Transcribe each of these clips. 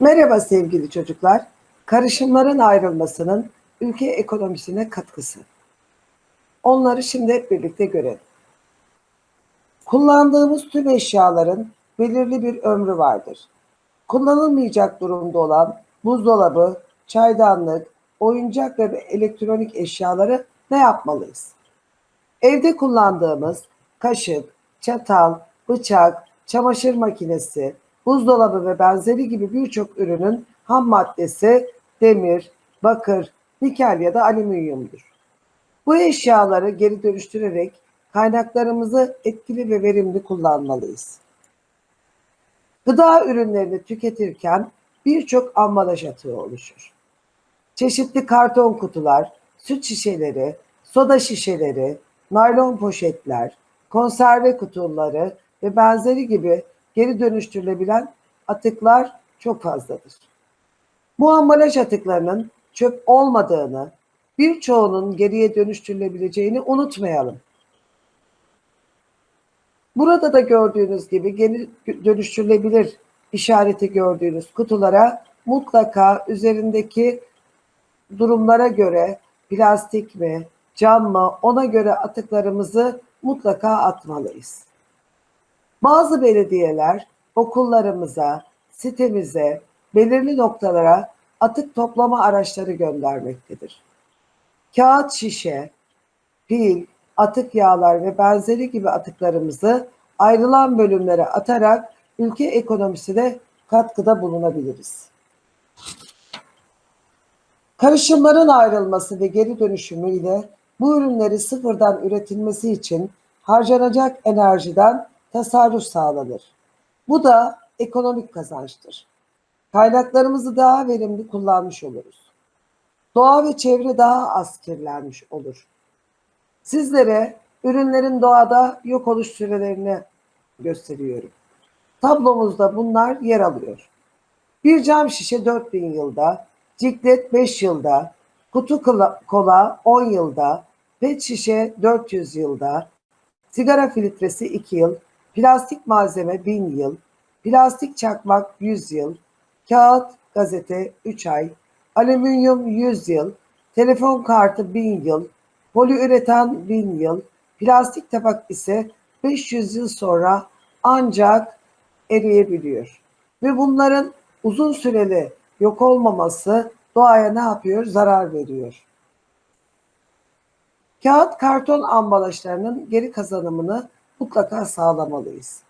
Merhaba sevgili çocuklar. Karışımların ayrılmasının ülke ekonomisine katkısı. Onları şimdi hep birlikte görelim. Kullandığımız tüm eşyaların belirli bir ömrü vardır. Kullanılmayacak durumda olan buzdolabı, çaydanlık, oyuncak ve elektronik eşyaları ne yapmalıyız? Evde kullandığımız kaşık, çatal, bıçak, çamaşır makinesi, buzdolabı ve benzeri gibi birçok ürünün ham maddesi demir, bakır, nikel ya da alüminyumdur. Bu eşyaları geri dönüştürerek kaynaklarımızı etkili ve verimli kullanmalıyız. Gıda ürünlerini tüketirken birçok ambalaj atığı oluşur. Çeşitli karton kutular, süt şişeleri, soda şişeleri, naylon poşetler, konserve kutuları ve benzeri gibi geri dönüştürülebilen atıklar çok fazladır. Bu ambalaj atıklarının çöp olmadığını, birçoğunun geriye dönüştürülebileceğini unutmayalım. Burada da gördüğünüz gibi geri dönüştürülebilir işareti gördüğünüz kutulara mutlaka üzerindeki durumlara göre plastik mi, cam mı ona göre atıklarımızı mutlaka atmalıyız. Bazı belediyeler okullarımıza, sitemize, belirli noktalara atık toplama araçları göndermektedir. Kağıt şişe, pil, atık yağlar ve benzeri gibi atıklarımızı ayrılan bölümlere atarak ülke ekonomisine katkıda bulunabiliriz. Karışımların ayrılması ve geri dönüşümü ile bu ürünleri sıfırdan üretilmesi için harcanacak enerjiden tasarruf sağlanır. Bu da ekonomik kazançtır. Kaynaklarımızı daha verimli kullanmış oluruz. Doğa ve çevre daha az kirlenmiş olur. Sizlere ürünlerin doğada yok oluş sürelerini gösteriyorum. Tablomuzda bunlar yer alıyor. Bir cam şişe 4000 yılda, ciklet 5 yılda, kutu kola 10 yılda, pet şişe 400 yılda, sigara filtresi 2 yıl, plastik malzeme 1000 yıl, plastik çakmak 100 yıl, kağıt gazete 3 ay, alüminyum 100 yıl, telefon kartı 1000 yıl, poliüretan 1000 yıl, plastik tabak ise 500 yıl sonra ancak eriyebiliyor. Ve bunların uzun süreli yok olmaması doğaya ne yapıyor? Zarar veriyor. Kağıt karton ambalajlarının geri kazanımını mutlaka sağlamalıyız.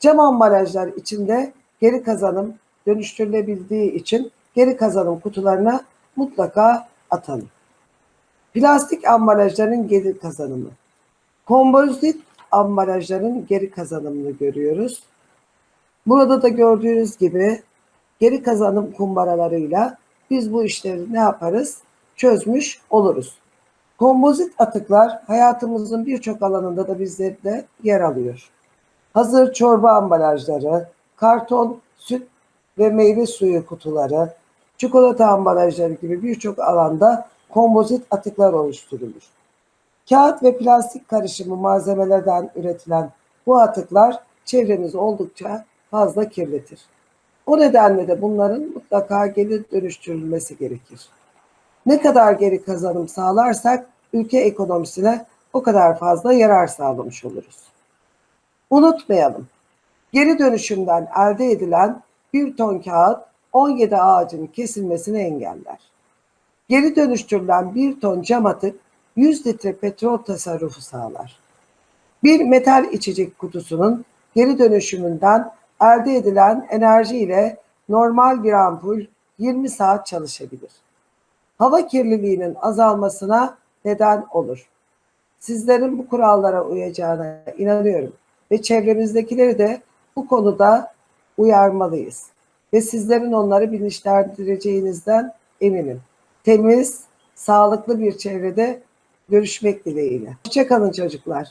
Cam ambalajlar içinde geri kazanım dönüştürülebildiği için geri kazanım kutularına mutlaka atalım. Plastik ambalajların geri kazanımı. Kompozit ambalajların geri kazanımını görüyoruz. Burada da gördüğünüz gibi geri kazanım kumbaralarıyla biz bu işleri ne yaparız? Çözmüş oluruz. Kompozit atıklar hayatımızın birçok alanında da bizlerde yer alıyor. Hazır çorba ambalajları, karton, süt ve meyve suyu kutuları, çikolata ambalajları gibi birçok alanda kompozit atıklar oluşturulur. Kağıt ve plastik karışımı malzemelerden üretilen bu atıklar çevremizi oldukça fazla kirletir. O nedenle de bunların mutlaka geri dönüştürülmesi gerekir. Ne kadar geri kazanım sağlarsak ülke ekonomisine o kadar fazla yarar sağlamış oluruz. Unutmayalım, geri dönüşümden elde edilen bir ton kağıt 17 ağacın kesilmesini engeller. Geri dönüştürülen bir ton cam atık 100 litre petrol tasarrufu sağlar. Bir metal içecek kutusunun geri dönüşümünden elde edilen enerji ile normal bir ampul 20 saat çalışabilir. Hava kirliliğinin azalmasına neden olur. Sizlerin bu kurallara uyacağına inanıyorum ve çevremizdekileri de bu konuda uyarmalıyız. Ve sizlerin onları bilinçlendireceğinizden eminim. Temiz, sağlıklı bir çevrede görüşmek dileğiyle. Hoşçakalın çocuklar.